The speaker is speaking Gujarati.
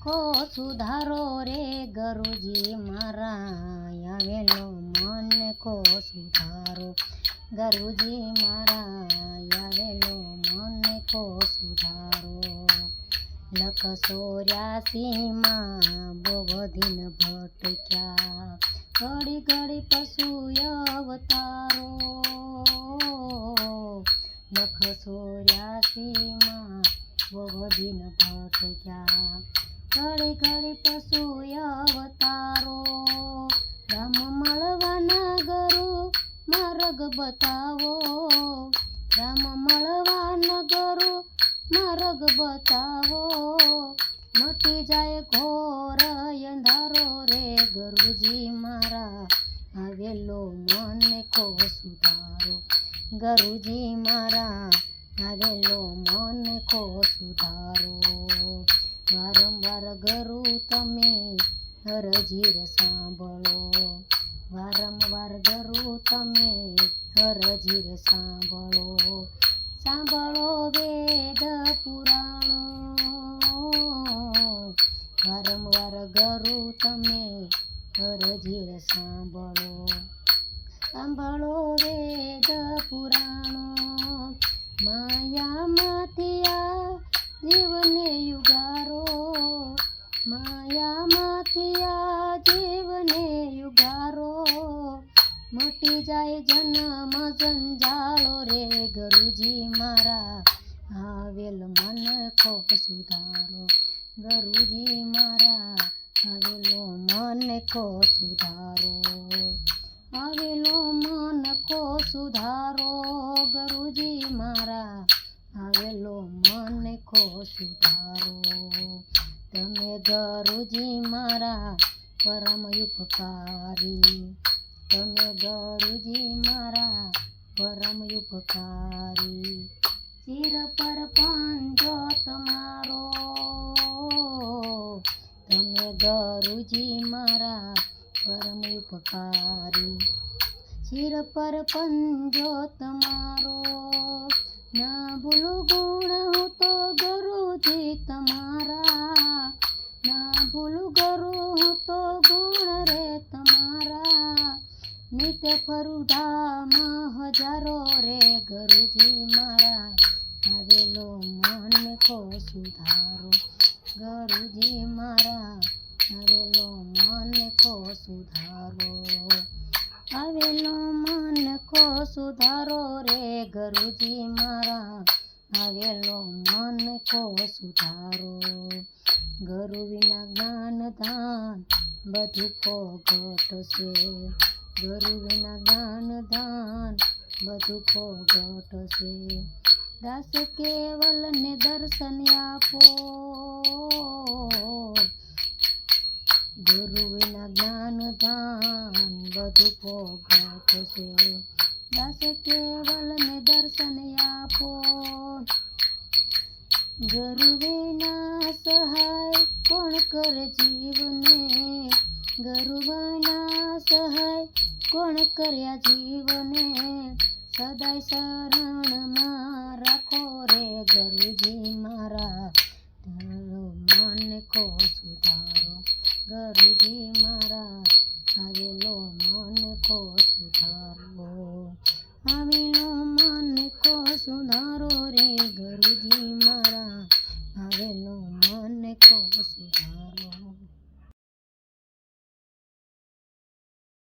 કો સુધારો રે ગરુજી મારા આવેલો મન કો સુધારો. ગરુજી મારા આવેલો મન કો સુધારો. લખ બહુ દિન ભટક્યા. ઘડી ઘડી પશુ અવતારો. લખ બહુ દિન ભટક્યા. ઘડી ઘડી પશુ અવતારો. રામ મળવાના ગરુ, માર્ગ બતાવો. રામ મળવાના ગરુ, માર્ગ બતાવો. મટી જાય ઘોર અંધારો રે, ગરુજી મારા, આવેલો મને કો સુધારો. ગરુજી મારા, આવેલો મને કો સુધારો. વારંવાર ગરુ તમે, હરજીર સાંભળો. વારંવાર ગરુ તમે, હરજીર સાંભળો. સાંભળો વેદ પુરાણો. વારંવાર ગરુ તમે, હરજીર સાંભળો. સાંભળો વેદ પુરાણો. માયામાંથી આ જીવને યુગારો જન્મ રે ગરુજી મારા. આવેલ મન ખો સુધારો. ગરુજી મારા, આવેલો મન કો સુધારો. આવેલો મન કો સુધારો, ગરુજી મારા. આવેલો મન કો સુધારો. તમે ગરુજી મારા, પરમ ઉપકારી. તમે ગરુજી મારા પરમ ઉપકારી શિર પર પાંજો તમારો, તમે ગરુજી મારા પરમ ઉપકારી શિર પર પંજો તમારો, ના ભૂલું ગુણ હું તો ગરુજી તમારા. ના ભૂલું ગરુ હું તો ગુણ રે નિત્ય ફરું ધામ હજારો રે ગરુજી મારા, આવેલો મન કો સુધારો. ગરુજી મારા, આવેલો મન કો સુધારો. આવેલો મન કો સુધારો રે ગરુજી મારા, આવેલો મન કો સુધારો. ગરુ વિના જ્ઞાન દાન બધું કો છે. ગરુ ગાન દાન બધું ફોગટ છે દાસ કેવલ ને દર્શન આપો. ગુરુ વિના જ્ઞાન દાન બધું ફોગટ છે દાસ કેવલ ને દર્શન આપો. ગુરુ વિના સહાય કોણ કરે જીવને? ગુરુ વિના સહાય કોણ કર્યા જીવને? સદાય શરણમાં રાખો રે ગુરુજી મારા. તારો મન કો સુધારો ગુરુજી મારા. આવેલો મન કો સુધારો, આવેલો મન કો સુધારો રે ગુરુજી મારા.